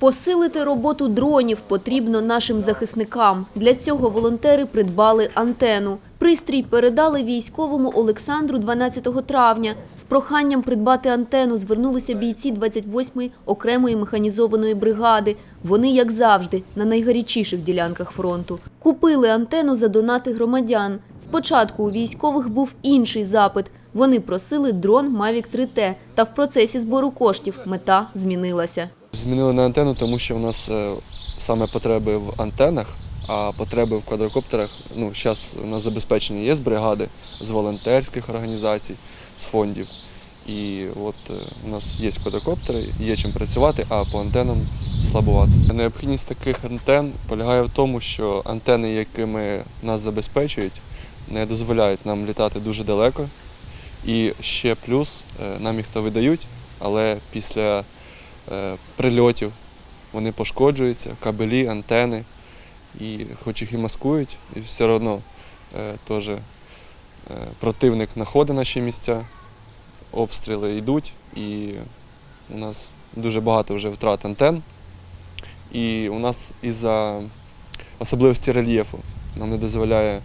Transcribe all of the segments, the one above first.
Посилити роботу дронів потрібно нашим захисникам. Для цього волонтери придбали антену. Пристрій передали військовому Олександру 12 травня. З проханням придбати антену звернулися бійці 28-ї окремої механізованої бригади. Вони, як завжди, на найгарячіших ділянках фронту. Купили антену за донати громадян. Спочатку у військових був інший запит. Вони просили дрон Mavic 3T, та в процесі збору коштів мета змінилася. Змінили на антенну, тому що в нас е, саме потреби в антенах, а потреби в квадрокоптерах. Ну, зараз у нас забезпечені є з бригади, з волонтерських організацій, з фондів. І от е, у нас є квадрокоптери, є чим працювати, а по антенам слабувати. Необхідність таких антен полягає в тому, що антени, якими нас забезпечують, не дозволяють нам літати дуже далеко. І ще плюс е, нам їх то видають, але після прильотів вони пошкоджуються, кабелі, антени. І хоч їх і маскують, і все одно е, теж е, противник знаходить наші місця, обстріли йдуть, і у нас дуже багато вже втрат антен. І у нас із-за особливості рельєфу нам не дозволяє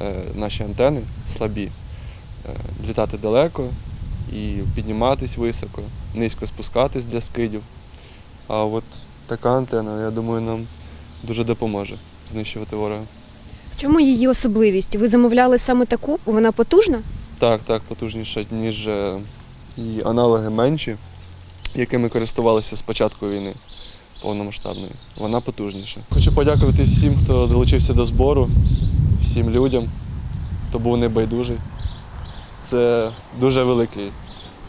е, наші антени слабі е, літати далеко і підніматись високо, низько спускатись для скидів. А от така антена, я думаю, нам дуже допоможе знищувати ворога. В чому її особливість? Ви замовляли саме таку? Вона потужна? Так, так, потужніша, ніж е, і аналоги менші, якими користувалися з початку війни повномасштабної. Вона потужніша. Хочу подякувати всім, хто долучився до збору, всім людям, хто був небайдужий. Це дуже великий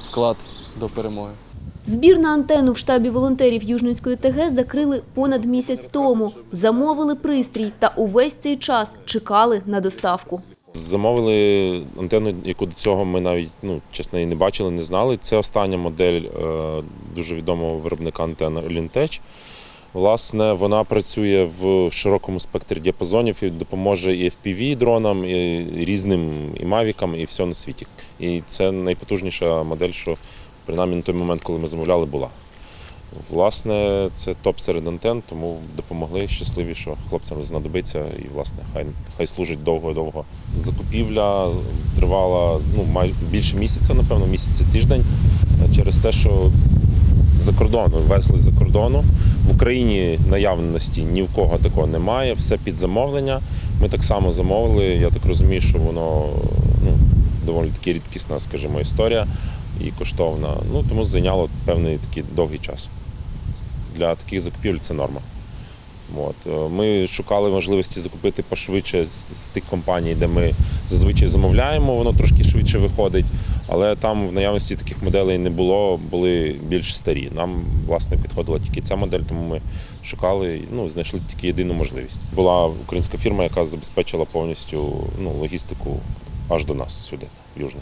вклад до перемоги. Збір на антенну в штабі волонтерів Южницької ТГ закрили понад місяць тому. Замовили пристрій та увесь цей час чекали на доставку. Замовили антенну, яку до цього ми навіть ну, чесно і не бачили, не знали. Це остання модель е, дуже відомого виробника антенн Lintech. Власне, вона працює в широкому спектрі діапазонів і допоможе і FPV дронам, і різним і мавікам, і все на світі. І це найпотужніша модель, що принаймні на той момент, коли ми замовляли, була. Власне, це топ серед антен, тому допомогли щасливі, що хлопцям знадобиться, і власне хай хай служить довго-довго. Закупівля тривала ну майже більше місяця, напевно, місяць і тиждень, через те, що за кордону везли за кордону. В Україні наявності ні в кого такого немає, все під замовлення. Ми так само замовили. Я так розумію, що воно ну, доволі таки рідкісна, скажімо, історія і коштовна. Ну тому зайняло певний такий довгий час. Для таких закупівель це норма. От. е, Ми шукали можливості закупити пошвидше з тих компаній, де ми зазвичай замовляємо, воно трошки швидше виходить, але там в наявності таких моделей не було, були більш старі. Нам власне підходила тільки ця модель, тому ми шукали, ну, знайшли тільки єдину можливість. Була українська фірма, яка забезпечила повністю ну, логістику аж до нас сюди, в Южне.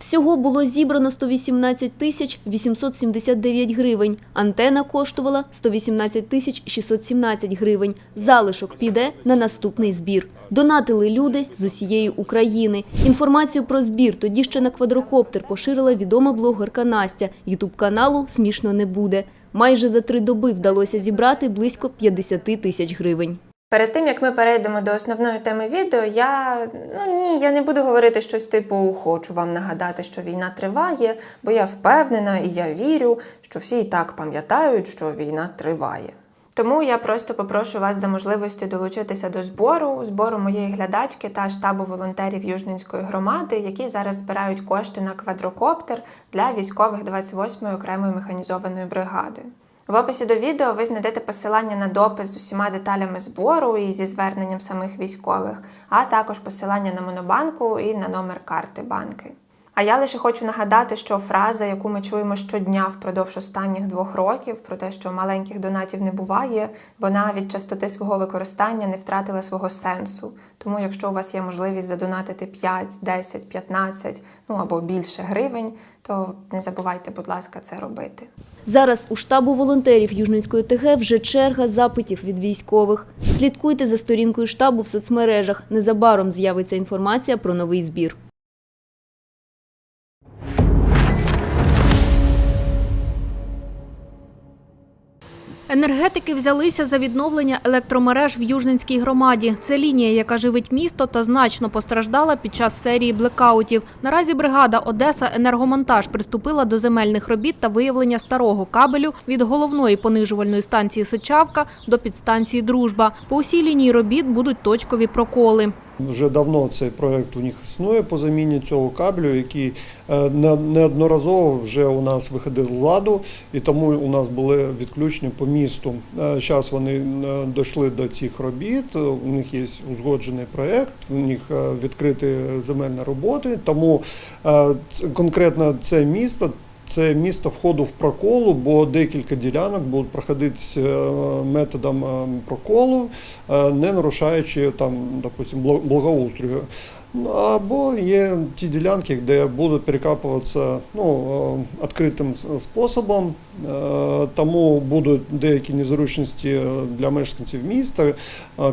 Всього було зібрано 118 тисяч 879 гривень. Антена коштувала 118 тисяч 617 гривень. Залишок піде на наступний збір. Донатили люди з усієї України. Інформацію про збір тоді ще на квадрокоптер поширила відома блогерка Настя. Ютуб каналу «Смішно не буде». Майже за три доби вдалося зібрати близько 50 тисяч гривень. Перед тим як ми перейдемо до основної теми відео, я ну ні, я не буду говорити щось типу хочу вам нагадати, що війна триває, бо я впевнена і я вірю, що всі і так пам'ятають, що війна триває. Тому я просто попрошу вас за можливості долучитися до збору, збору моєї глядачки та штабу волонтерів Южненської громади, які зараз збирають кошти на квадрокоптер для військових 28-ї окремої механізованої бригади. В описі до відео ви знайдете посилання на допис з усіма деталями збору і зі зверненням самих військових, а також посилання на монобанку і на номер карти банки. А я лише хочу нагадати, що фраза, яку ми чуємо щодня впродовж останніх двох років, про те, що маленьких донатів не буває, вона від частоти свого використання не втратила свого сенсу. Тому, якщо у вас є можливість задонатити 5, 10, 15, ну або більше гривень, то не забувайте, будь ласка, це робити. Зараз у штабу волонтерів Южницької ТГ вже черга запитів від військових. Слідкуйте за сторінкою штабу в соцмережах. Незабаром з'явиться інформація про новий збір. Енергетики взялися за відновлення електромереж в Южненській громаді. Це лінія, яка живить місто та значно постраждала під час серії блекаутів. Наразі бригада Одеса Енергомонтаж приступила до земельних робіт та виявлення старого кабелю від головної понижувальної станції Сичавка до підстанції Дружба. По усій лінії робіт будуть точкові проколи. Вже давно цей проект у них існує по заміні цього кабелю, який е, неодноразово вже у нас виходив з ладу, і тому у нас були відключення по місту. Зараз вони е, дійшли до цих робіт. е, У них є узгоджений проект, у них е, відкриті земельні роботи. Тому е, конкретно це місто. Це місто входу в проколу, бо декілька ділянок будуть проходити е, методом е, проколу, е, не нарушаючи там, допустим, благоустрою. Ну, Або є ті ділянки, де будуть перекапуватися ну, відкритим способом, тому будуть деякі незручності для мешканців міста.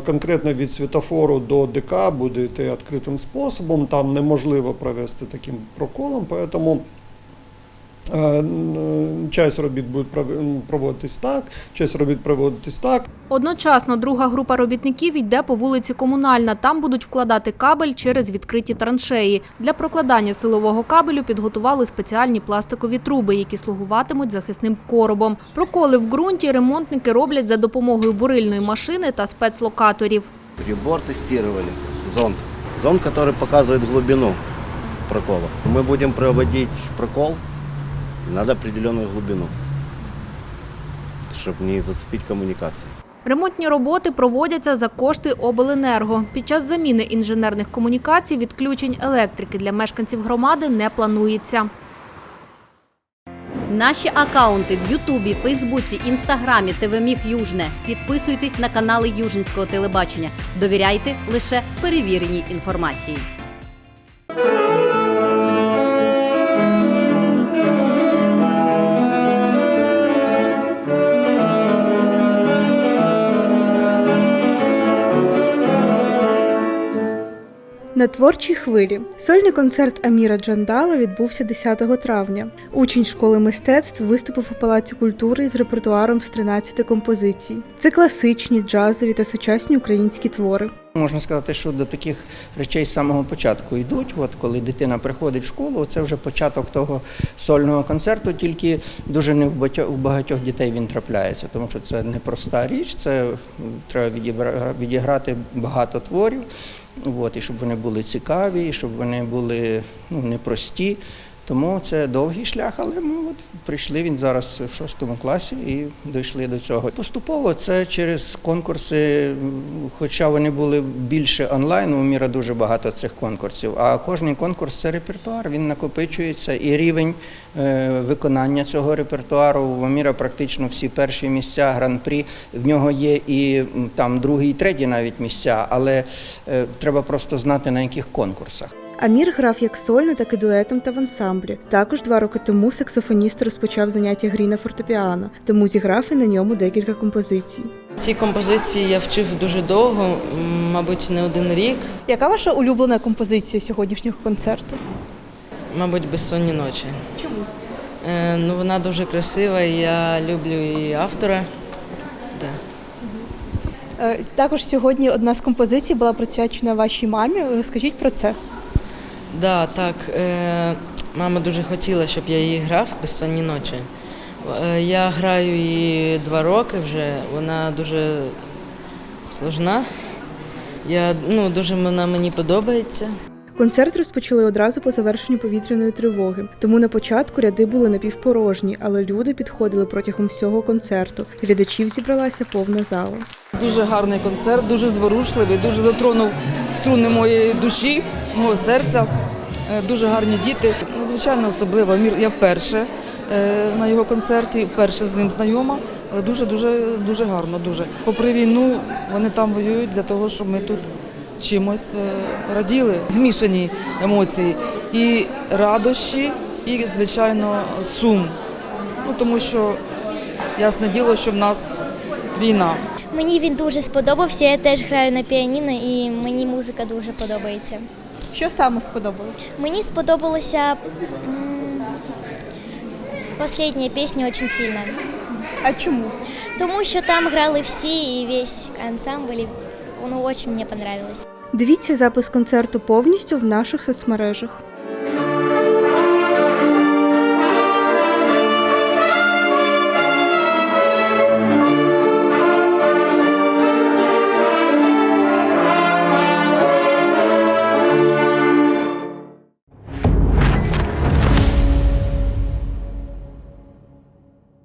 Конкретно від світофору до ДК буде йти відкритим способом, там неможливо провести таким проколом, тому н- Часть робіт буде пров- проводитись так, часть робіт проводитись так. Одночасно друга група робітників йде по вулиці Комунальна. Там будуть вкладати кабель через відкриті траншеї. Для прокладання силового кабелю підготували спеціальні пластикові труби, які слугуватимуть захисним коробом. Проколи в ґрунті ремонтники роблять за допомогою бурильної машини та спецлокаторів. Прибор тестировали, зонд. Зонд, который показывает глубину прокола. Мы будем проводить прокол, надо определенную глубину, чтобы не зацепить коммуникации. Ремонтні роботи проводяться за кошти обленерго. Під час заміни інженерних комунікацій відключень електрики для мешканців громади не планується. Наші акаунти в Ютубі, Фейсбуці, Інстаграмі, ТВ Міг Южне. Підписуйтесь на канали Южницького телебачення. Довіряйте лише перевіреній інформації. На творчій хвилі сольний концерт Аміра Джандала відбувся 10 травня. Учень школи мистецтв виступив у Палаці культури з репертуаром з 13 композицій. Це класичні, джазові та сучасні українські твори. Можна сказати, що до таких речей з самого початку йдуть. От коли дитина приходить в школу, це вже початок того сольного концерту, тільки дуже не в багатьох, дітей він трапляється, тому що це непроста річ, це треба відіграти багато творів, от, і щоб вони були цікаві, і щоб вони були ну, непрості. Тому це довгий шлях, але ми от прийшли він зараз в шостому класі і дійшли до цього. Поступово це через конкурси, хоча вони були більше онлайн, у міра дуже багато цих конкурсів. А кожний конкурс це репертуар, він накопичується, і рівень е, виконання цього репертуару у міра практично всі перші місця гран-прі. В нього є і там другі, і треті навіть місця, але е, треба просто знати на яких конкурсах. Амір грав як сольно, так і дуетом та в ансамблі. Також два роки тому саксофоніст розпочав заняття грі на фортепіано, тому зіграв і на ньому декілька композицій. Ці композиції я вчив дуже довго, мабуть, не один рік, Яка ваша улюблена композиція сьогоднішнього концерту? мабуть, безсонні ночі. Чому? Е, ну, вона дуже красива, і я люблю її автора. Да. Е, Також сьогодні одна з композицій була присвячена вашій мамі. Розкажіть про це. Да, так. Е, мама дуже хотіла, щоб я її грав безсонні ночі. Е, я граю її два роки вже, вона дуже сложна. Я, ну, дуже вона мені подобається. Концерт розпочали одразу по завершенню повітряної тривоги. Тому на початку ряди були напівпорожні, але люди підходили протягом всього концерту. Глядачів зібралася повна зала. Дуже гарний концерт, дуже зворушливий, дуже затронув струни моєї душі, мого серця. Е, Дуже гарні діти. Ну, звичайно, особливо я вперше е, на його концерті, вперше з ним знайома, але дуже дуже дуже гарно. Дуже попри війну вони там воюють для того, щоб ми тут чимось е, раділи. Змішані емоції і радощі, і звичайно сум. Ну тому що ясне діло, що в нас війна. Мені він дуже сподобався. Я теж граю на піаніно і мені музика дуже подобається. Що саме сподобалось? Мені сподобалася остання пісня дуже сильно. А чому? Тому що там грали всі і весь ансамбль. Ну, дуже мені понравилось. Дивіться запис концерту повністю в наших соцмережах.